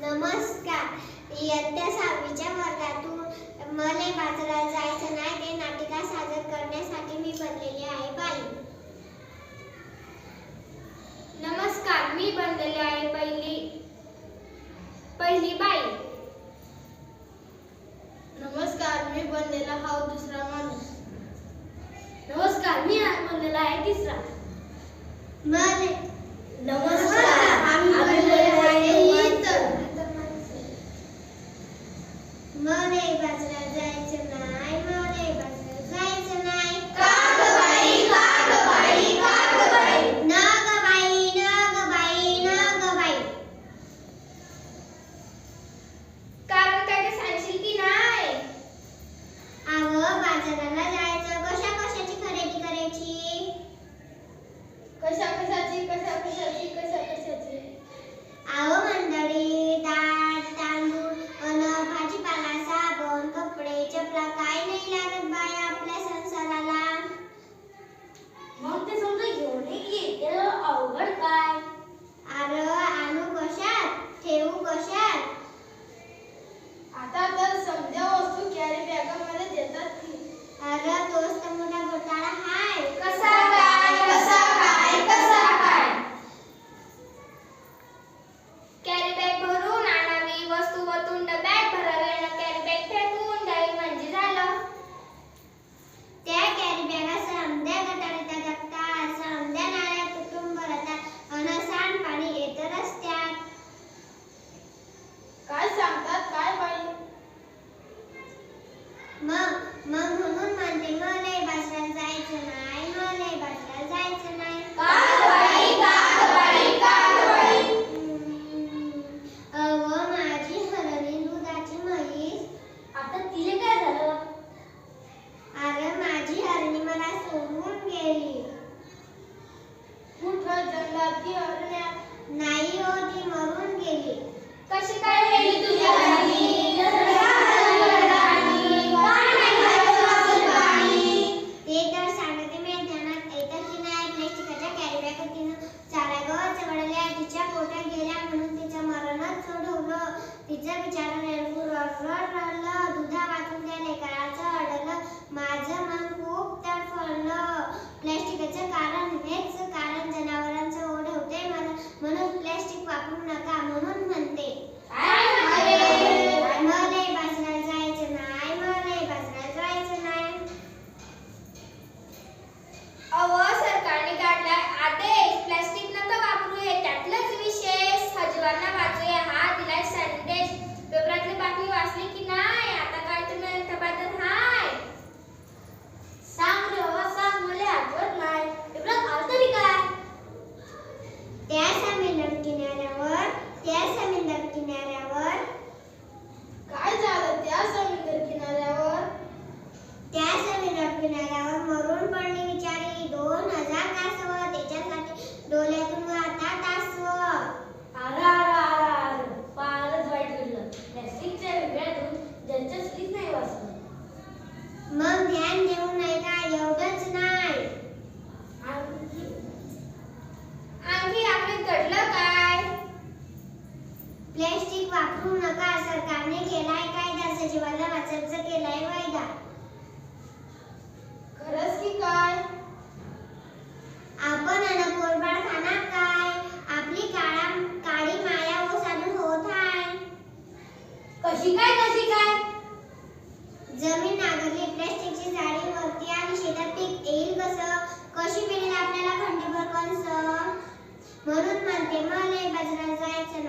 नमस्कार. इयत्ता सहावीच्या वर्गातून मला बाजारात जायचं नाही ते नाटिका सादर करण्यासाठी मी बनलेली आहे बाई. नमस्कार मी बनलेली आहे पहिली पहिली बाई. नमस्कार मी बनलेला हा दुसरा माणूस. नमस्कार मी बनलेला आहे तिसरा. मला Money, President, day, you, man. मग मग म्हणून म्हणते मला जायचं नाही मला भाषणाला जायचं नाही. अरे माझी हरणी मला सोडून गेली. नाही हो ती मरून गेली. कशी काय तिचं विचारून रडरड रडलं. दुधा वाचून त्या लेकराचं अडलं. माझं मन खूप तडफडलं. प्लॅस्टिकचं कारण हेच कारण जनावरांचं ओढ होते. म्हणून प्लॅस्टिक वापरू नका. म्हणून दाखवू नका सरकारने केलाय कायदा सजीवाला वाचवचा केलाय वायदा. खरंच की काय? आपण अन पोरबाळ खाणार काय? आपली काळा काळी माया हो ओसाडून होत आहे. कशी काय कशी काय? जमीन नागरली प्लास्टिकची झाडी वरती आणि शेतात पीक येईल कसं? कशी मिळेल आपल्याला खंडीभर कणसं? म्हणून म्हणते मला बाजारात जायचं